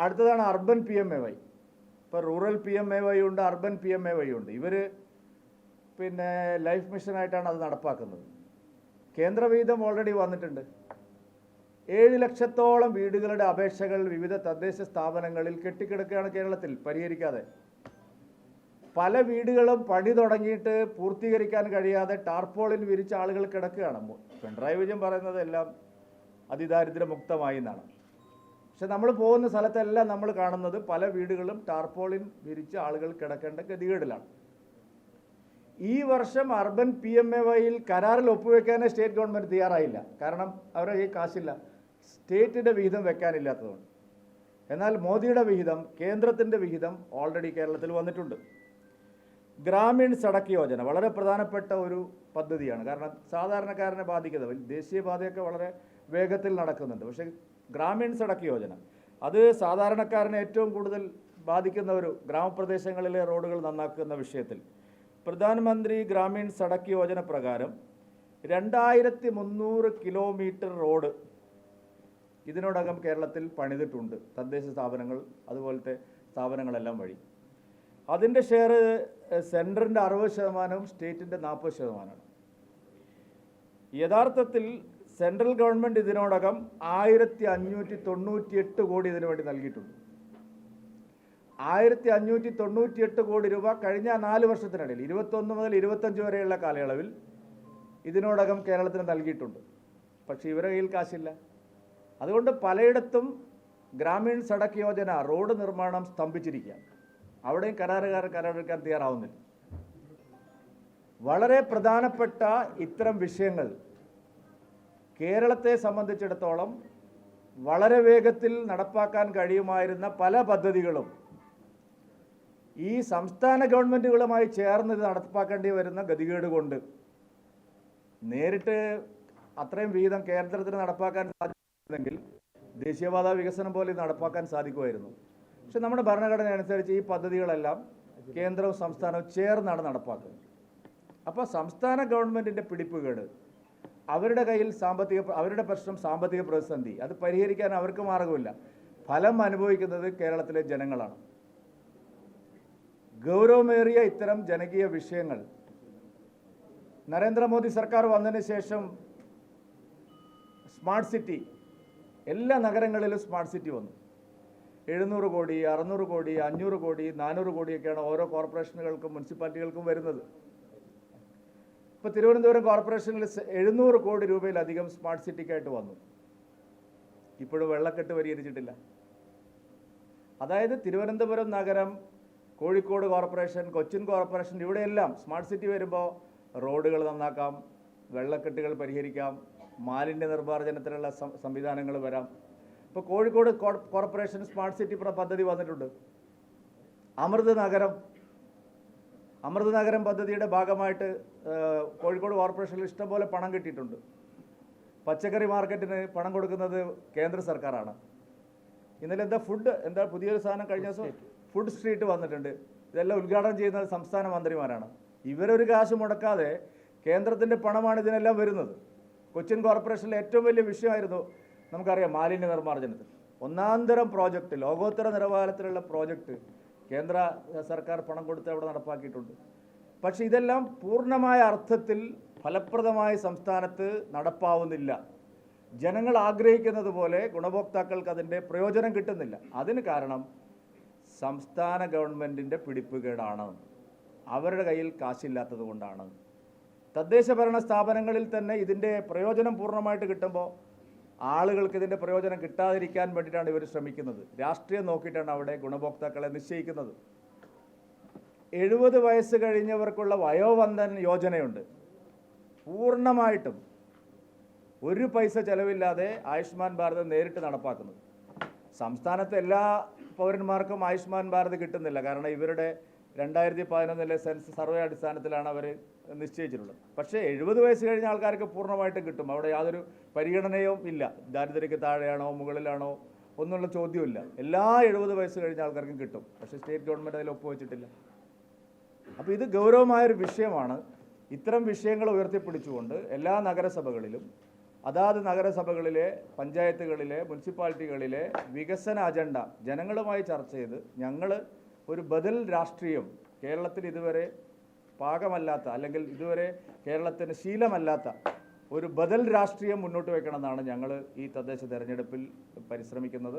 അടുത്തതാണ് urban P M A Y. ഇപ്പോൾ rural P M A Y ഉണ്ട് urban P M A Y ഉണ്ട്. ഇവർ പിന്നെ ലൈഫ് മിഷനായിട്ടാണ് അത് നടപ്പാക്കുന്നത്. കേന്ദ്ര വീതം ഓൾറെഡി വന്നിട്ടുണ്ട്. ഏഴ് ലക്ഷത്തോളം വീടുകളുടെ അപേക്ഷകൾ വിവിധ തദ്ദേശ സ്ഥാപനങ്ങളിൽ കെട്ടിക്കിടക്കുകയാണ് കേരളത്തിൽ പരിഹരിക്കാതെ. പല വീടുകളും പണി തുടങ്ങിയിട്ട് പൂർത്തീകരിക്കാൻ കഴിയാതെ ടാർപോളിൽ വിരിച്ച ആളുകൾ കിടക്കുകയാണ്. പിണറായി പറയുന്നത് എല്ലാം അതിദാരിദ്ര്യമുക്തമായി എന്നാണ്. പക്ഷെ നമ്മൾ പോകുന്ന സ്ഥലത്തെല്ലാം നമ്മൾ കാണുന്നത് പല വീടുകളും ടാർപോളിൻ വിരിച്ച് ആളുകൾ കിടക്കേണ്ട ഗതികേടിലാണ്. ഈ വർഷം അർബൻ പി എം എ വൈയിൽ കരാറിൽ ഒപ്പുവെക്കാനേ സ്റ്റേറ്റ് ഗവൺമെന്റ് തയ്യാറായില്ല. കാരണം അവരുടെ ഈ കാശില്ല. സ്റ്റേറ്റിന്റെ വിഹിതം വെക്കാനില്ലാത്തതുകൊണ്ട്. എന്നാൽ മോദിയുടെ വിഹിതം കേന്ദ്രത്തിന്റെ വിഹിതം ഓൾറെഡി കേരളത്തിൽ വന്നിട്ടുണ്ട്. ഗ്രാമീൺ സടക്ക് യോജന വളരെ പ്രധാനപ്പെട്ട ഒരു പദ്ധതിയാണ്. കാരണം സാധാരണക്കാരനെ ബാധിക്കുന്നത് ദേശീയപാതയൊക്കെ വളരെ വേഗത്തിൽ നടക്കുന്നുണ്ട്. പക്ഷേ ഗ്രാമീൺ സടക്ക് യോജന. അത് സാധാരണക്കാരനെ ഏറ്റവും കൂടുതൽ ബാധിക്കുന്ന ഒരു ഗ്രാമപ്രദേശങ്ങളിലെ റോഡുകൾ നന്നാക്കുന്ന വിഷയത്തിൽ. പ്രധാനമന്ത്രി ഗ്രാമീൺ സടക്ക് യോജന പ്രകാരം രണ്ടായിരത്തി മുന്നൂറ് കിലോമീറ്റർ റോഡ് ഇതിനോടകം കേരളത്തിൽ പണിതിട്ടുണ്ട്. തദ്ദേശ സ്ഥാപനങ്ങൾ അതുപോലത്തെ സ്ഥാപനങ്ങളെല്ലാം വഴി. അതിന്റെ ഷെയർ സെന്ററിന്റെ അറുപത് ശതമാനവും സ്റ്റേറ്റിന്റെ നാൽപ്പത് ശതമാനമാണ്. യഥാർത്ഥത്തിൽ സെൻട്രൽ ഗവൺമെന്റ് ഇതിനോടകം ആയിരത്തി അഞ്ഞൂറ്റി തൊണ്ണൂറ്റി എട്ട് കോടി ഇതിനു വേണ്ടി നൽകിയിട്ടുണ്ട്. ആയിരത്തി അഞ്ഞൂറ്റി തൊണ്ണൂറ്റി എട്ട് കോടി രൂപ കഴിഞ്ഞ നാല് വർഷത്തിനിടയിൽ ഇരുപത്തൊന്ന് മുതൽ ഇരുപത്തഞ്ച് വരെയുള്ള കാലയളവിൽ ഇതിനോടകം കേരളത്തിന് നൽകിയിട്ടുണ്ട്. പക്ഷേ ഇവരുടെ കയ്യിൽ കാശില്ല. അതുകൊണ്ട് പലയിടത്തും ഗ്രാമീൺ സടക്ക് യോജന റോഡ് നിർമ്മാണം സ്തംഭിച്ചിരിക്കുക. അവിടെയും കരാറുകാർ കരാറെടുക്കാൻ തയ്യാറാവുന്നില്ല. വളരെ പ്രധാനപ്പെട്ട ഇത്തരം വിഷയങ്ങൾ കേരളത്തെ സംബന്ധിച്ചിടത്തോളം വളരെ വേഗത്തിൽ നടപ്പാക്കാൻ കഴിയുമായിരുന്ന പല പദ്ധതികളും ഈ സംസ്ഥാന ഗവൺമെന്റുകളുമായി ചേർന്ന് ഇത് നടപ്പാക്കേണ്ടി വരുന്ന ഗതികേട് കൊണ്ട് നേരിട്ട് അത്രയും വീതം കേന്ദ്രത്തിന് നടപ്പാക്കാൻ സാധിച്ചിരുന്നെങ്കിൽ ദേശീയപാത വികസനം പോലെ നടപ്പാക്കാൻ സാധിക്കുമായിരുന്നു. പക്ഷെ നമ്മുടെ ഭരണഘടന അനുസരിച്ച് ഈ പദ്ധതികളെല്ലാം കേന്ദ്രവും സംസ്ഥാനവും ചേർന്നാണ് നടപ്പാക്കുന്നത്. അപ്പോൾ സംസ്ഥാന ഗവൺമെന്റിന്റെ പിടിപ്പുകേട് അവരുടെ കയ്യിൽ സാമ്പത്തിക അവരുടെ പ്രശ്നം സാമ്പത്തിക പ്രതിസന്ധി. അത് പരിഹരിക്കാൻ അവർക്ക് മാർഗമില്ല. ഫലം അനുഭവിക്കുന്നത് കേരളത്തിലെ ജനങ്ങളാണ്. ഗൗരവമേറിയ ഇത്തരം ജനകീയ വിഷയങ്ങൾ. നരേന്ദ്രമോദി സർക്കാർ വന്നതിന് ശേഷം സ്മാർട്ട് സിറ്റി എല്ലാ നഗരങ്ങളിലും സ്മാർട്ട് സിറ്റി വന്നു. എഴുന്നൂറ് കോടി അറുന്നൂറ് കോടി അഞ്ഞൂറ് കോടി നാനൂറ് കോടിയൊക്കെയാണ് ഓരോ കോർപ്പറേഷനുകൾക്കും മുനിസിപ്പാലിറ്റികൾക്കും വരുന്നത്. ഇപ്പോൾ തിരുവനന്തപുരം കോർപ്പറേഷനിൽ എഴുന്നൂറ് കോടി രൂപയിലധികം സ്മാർട്ട് സിറ്റിക്കായിട്ട് വന്നു. ഇപ്പോഴും വെള്ളക്കെട്ട് പരിഹരിച്ചിട്ടില്ല. അതായത് തിരുവനന്തപുരം നഗരം കോഴിക്കോട് കോർപ്പറേഷൻ കൊച്ചിൻ കോർപ്പറേഷൻ ഇവിടെയെല്ലാം സ്മാർട്ട് സിറ്റി വരുമ്പോൾ റോഡുകൾ നന്നാക്കാം വെള്ളക്കെട്ടുകൾ പരിഹരിക്കാം മാലിന്യ നിർമ്മാർജനത്തിനുള്ള സംവിധാനങ്ങൾ വരാം. ഇപ്പോൾ കോഴിക്കോട് കോർപ്പറേഷൻ സ്മാർട്ട് സിറ്റി പദ്ധതി വന്നിട്ടുണ്ട്. അമൃത് നഗരം അമൃത് നഗരം പദ്ധതിയുടെ ഭാഗമായിട്ട് കോഴിക്കോട് കോർപ്പറേഷനിൽ ഇഷ്ടംപോലെ പണം കിട്ടിയിട്ടുണ്ട്. പച്ചക്കറി മാർക്കറ്റിന് പണം കൊടുക്കുന്നത് കേന്ദ്ര സർക്കാരാണ്. ഇന്നലെ എന്താ ഫുഡ് എന്താ പുതിയൊരു സാധനം കഴിഞ്ഞ ദിവസം ഫുഡ് സ്ട്രീറ്റ് വന്നിട്ടുണ്ട്. ഇതെല്ലാം ഉദ്ഘാടനം ചെയ്യുന്നത് സംസ്ഥാന മന്ത്രിമാരാണ്. ഇവരൊരു കാശ് മുടക്കാതെ കേന്ദ്രത്തിന്റെ പണമാണ് ഇതിനെല്ലാം വരുന്നത്. കൊച്ചിൻ കോർപ്പറേഷനിലെ ഏറ്റവും വലിയ വിഷയമായിരുന്നു നമുക്കറിയാം മാലിന്യ നിർമ്മാർജനത്തിൽ ഒന്നാന്തരം പ്രോജക്റ്റ് ലോകോത്തര നിലവാരത്തിലുള്ള പ്രോജക്റ്റ് കേന്ദ്ര സർക്കാർ പണം കൊടുത്ത് അവിടെ നടപ്പാക്കിയിട്ടുണ്ട്. പക്ഷെ ഇതെല്ലാം പൂർണമായ അർത്ഥത്തിൽ ഫലപ്രദമായ സംസ്ഥാനത്ത് നടപ്പാവുന്നില്ല. ജനങ്ങൾ ആഗ്രഹിക്കുന്നത് പോലെ ഗുണഭോക്താക്കൾക്ക് അതിന്റെ പ്രയോജനം കിട്ടുന്നില്ല. അതിന് കാരണം സംസ്ഥാന ഗവൺമെന്റിന്റെ പിടിപ്പുകേടാണ്. അവരുടെ കയ്യിൽ കാശില്ലാത്തത് കൊണ്ടാണ്. തദ്ദേശ ഭരണ സ്ഥാപനങ്ങളിൽ തന്നെ ഇതിന്റെ പ്രയോജനം പൂർണമായിട്ട് കിട്ടുമ്പോൾ ആളുകൾക്ക് ഇതിന്റെ പ്രയോജനം കിട്ടാതിരിക്കാൻ വേണ്ടിയിട്ടാണ് ഇവർ ശ്രമിക്കുന്നത്. രാഷ്ട്രീയം നോക്കിയിട്ടാണ് അവിടെ ഗുണഭോക്താക്കളെ നിശ്ചയിക്കുന്നത്. എഴുപത് വയസ്സ് കഴിഞ്ഞവർക്കുള്ള വയോവന്ദൻ യോജനയുണ്ട്. പൂർണമായിട്ടും ഒരു പൈസ ചെലവില്ലാതെ ആയുഷ്മാൻ ഭാരത് നേരിട്ട് നടപ്പാക്കുന്നത്. സംസ്ഥാനത്തെ എല്ലാ പൗരന്മാർക്കും ആയുഷ്മാൻ ഭാരത് കിട്ടുന്നില്ല. കാരണം ഇവരുടെ രണ്ടായിരത്തി പതിനൊന്നിലെ സെൻസ് സർവേ അടിസ്ഥാനത്തിലാണ് അവർ നിശ്ചയിച്ചിട്ടുള്ളത് പക്ഷേ എഴുപത് വയസ്സ് കഴിഞ്ഞ ആൾക്കാർക്ക് പൂർണമായിട്ടും കിട്ടും. അവിടെ യാതൊരു പരിഗണനയും ഇല്ല. ദാരിദ്ര്യക്ക് താഴെയാണോ മുകളിലാണോ ഒന്നുള്ള ചോദ്യമില്ല എല്ലാ എഴുപത് വയസ്സ് കഴിഞ്ഞ ആൾക്കാർക്കും കിട്ടും. പക്ഷേ സ്റ്റേറ്റ് ഗവൺമെന്റ് അതിൽ ഒപ്പുവെച്ചിട്ടില്ല. അപ്പോൾ ഇത് ഗൗരവമായൊരു വിഷയമാണ്. ഇത്തരം വിഷയങ്ങൾ ഉയർത്തിപ്പിടിച്ചുകൊണ്ട് എല്ലാ നഗരസഭകളിലും അതാത് നഗരസഭകളിലെ പഞ്ചായത്തുകളിലെ മുനിസിപ്പാലിറ്റികളിലെ വികസന അജണ്ട ജനങ്ങളുമായി ചർച്ച ചെയ്ത് ഞങ്ങൾ ഒരു ബദൽ രാഷ്ട്രീയം കേരളത്തിൽ ഇതുവരെ പാകമല്ലാത്ത അല്ലെങ്കിൽ ഇതുവരെ കേരളത്തിന് ശീലമല്ലാത്ത ഒരു ബദൽ രാഷ്ട്രീയം മുന്നോട്ട് വെക്കണമെന്നാണ് ഞങ്ങൾ ഈ തദ്ദേശ തെരഞ്ഞെടുപ്പിൽ പരിശ്രമിക്കുന്നത്.